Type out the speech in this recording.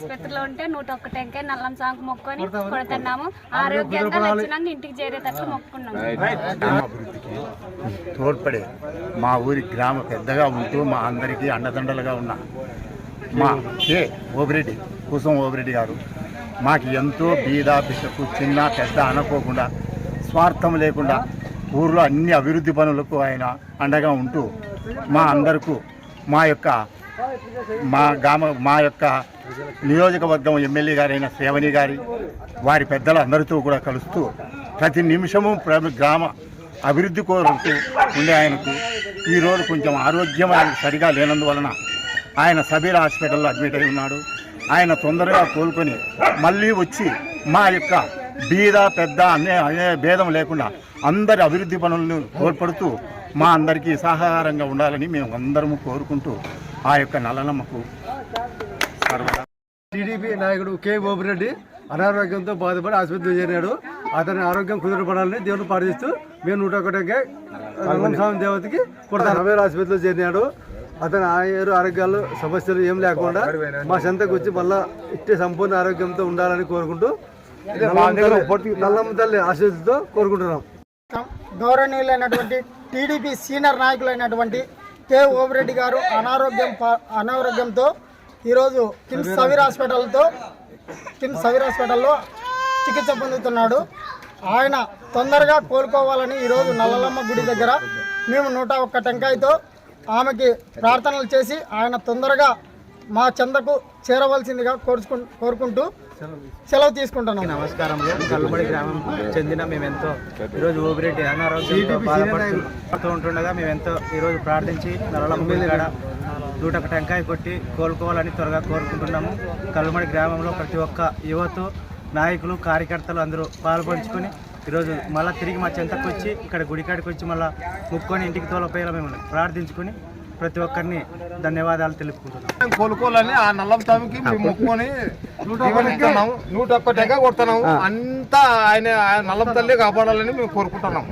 ఆసుపత్రిలో ఉంటే నూట ఒక్క టెంకాయ నల్లం సాంకు మొక్కుని కొడుతున్నాము ఆరోగ్యంగా వచ్చినాక ఇంటికి చేరేటట్లు మొక్కున్నాము తోడ్పడే మా ఊరి గ్రామ పెద్దగా ఉంటూ మా అందరికీ అండదండలుగా ఉన్న మా కే. ఓబిరెడ్డి కుసం ఓబిరెడ్డి గారు మాకు ఎంతో బీద బిషకు చిన్న పెద్ద అనుకోకుండా స్వార్థం లేకుండా ఊర్లో అన్ని అభివృద్ధి పనులకు ఆయన అండగా ఉంటూ మా అందరకు మా యొక్క మా గ్రామ మా యొక్క నియోజకవర్గం ఎమ్మెల్యే గారైన సేవని గారి వారి పెద్దలందరితో కూడా కలుస్తూ ప్రతి నిమిషము గ్రామ అభివృద్ధి కోరుతూ ఉండే ఆయనకు ఈరోజు కొంచెం ఆరోగ్యం ఆయనకు సరిగా లేనందువలన ఆయన సబీర్ హాస్పిటల్లో అడ్మిట్ అయి ఉన్నాడు. ఆయన తొందరగా కోలుకొని మళ్ళీ వచ్చి మా యొక్క బీద పెద్ద అనే అనే భేదం లేకుండా అందరి అభివృద్ధి పనులను తోడ్పడుతూ మా అందరికీ సహకారంగా ఉండాలని మేము అందరము కోరుకుంటూ ఆ యొక్క నల్లనమ్మకు సర్వదా. టీడీపీ నాయకుడు కె బోపిరెడ్డి అనారోగ్యంతో బాధపడి ఆసుపత్రిలో చేరాడు. అతని ఆరోగ్యం కుదురపడాలని దేవుని ప్రార్థిస్తూ మేము నూట ఒకటికే స్వామి దేవతకి కొడతాను నవేరు ఆసుపత్రిలో చేరినాడు. అతని ఆయురు ఆరోగ్యాలు సమస్యలు ఏం లేకుండా మా చెంతకు వచ్చి మళ్ళా ఇట్టే సంపూర్ణ ఆరోగ్యంతో ఉండాలని కోరుకుంటూ నల్లమ్మ తల్లి ఆశీస్సుతో కోరుకుంటున్నాం. గౌరవనీయులైనటువంటి టీడీపీ సీనియర్ నాయకులైనటువంటి కే. ఓబిరెడ్డి గారు అనారోగ్యం అనారోగ్యంతో ఈరోజు కిమ్స్ సవీర్ హాస్పిటల్తో కిమ్స్ సవీర్ హాస్పిటల్లో చికిత్స పొందుతున్నాడు. ఆయన తొందరగా కోలుకోవాలని ఈరోజు నల్లలమ్మ గుడి దగ్గర మేము నూట ఒక్క టెంకాయతో ఆమెకి ప్రార్థనలు చేసి ఆయన తొందరగా మా చెందకు చేరవలసిందిగా కోరుచుకు కోరుకుంటూ సెలవు తీసుకుంటున్నాం నమస్కారములు కల్లుబడి గ్రామం చెందిన మేమెంతో ఈరోజు ఓబిరెడ్డి అనారోగ్యంతో బాధపడుతూ ఉంటుండగా మేమెంతో ఈరోజు ప్రార్థించి నల్లమ్మ కాడ నూట ఒక టెంకాయ కొట్టి కోలుకోవాలని త్వరగా కోరుకుంటున్నాము. కల్లుమడి గ్రామంలో ప్రతి ఒక్క యువత నాయకులు కార్యకర్తలు అందరూ పాల్పంచుకొని ఈరోజు మళ్ళీ తిరిగి మా చెంతకు వచ్చి ఇక్కడ గుడికాడికి వచ్చి మళ్ళీ ముక్కొని ఇంటికి తోలపోయేలా మేము ప్రార్థించుకొని ప్రతి ఒక్కరిని ధన్యవాదాలు తెలుపుకుంటున్నాం. కోలుకోవాలని ఆ నల్లం తమ్మికి మేము మొక్కుకొని నూట ఒక్క టెంక కొడుతున్నాము అంతా ఆయన ఆయన నల్లం తల్లి కాపాడాలని మేము కోరుకుంటున్నాం.